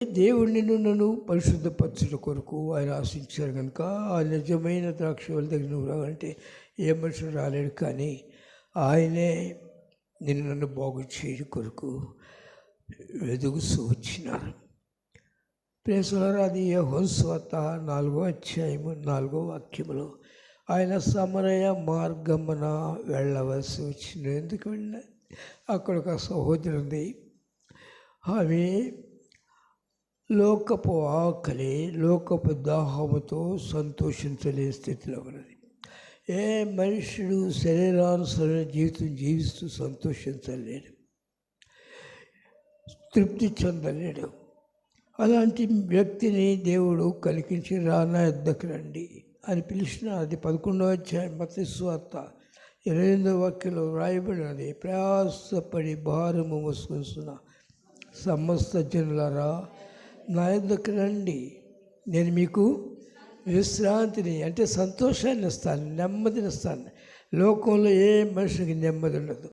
దేవుడు నిన్ను నన్ను పరిశుద్ధపరచుట కొరకు ఆయన ఆశించారు కనుక ఆ నిజమైన ద్రాక్ష వాళ్ళ దగ్గర నువ్వు రావాలంటే ఏ మనుషులు రాలేడు కానీ ఆయనే నిన్ను నన్ను బాగు చేయడు కొరకు వెదుగుతూ వచ్చినారు ప్రేసలారా అది హోస్వత నాలుగో అధ్యాయము నాలుగో వాక్యములో ఆయన సమరయ మార్గమున వెళ్ళవలసి వచ్చింది. ఎందుకు వెళ్ళిన అక్కడ ఒక సహోదరి ఉంది ఆమె లోకపు ఆకలి లోకపు దాహముతో సంతోషించలేని స్థితిలో ఉన్నది. ఏ మనుషుడు శరీరానుసరణ జీవితం జీవిస్తూ సంతోషించలేడు. తృప్తి చెందలేడు. అలాంటి వ్యక్తిని దేవుడు కలిగించి రానా ఎద్దకు రండి అని పిలిచిన అది పదకొండవ అధ్యాయం మత స్వార్త ఇరవై ఎనిమిదవ వాక్యంలో వ్రాయబడినది. ప్రయాసపడి భారము మోసుకొస్తున్న సమస్త జనులరా నా ఎందుకు రండి? నేను మీకు విశ్రాంతిని అంటే సంతోషాన్ని ఇస్తాను నెమ్మదిని ఇస్తాను. లోకంలో ఏ మనిషికి నెమ్మది ఉండదు.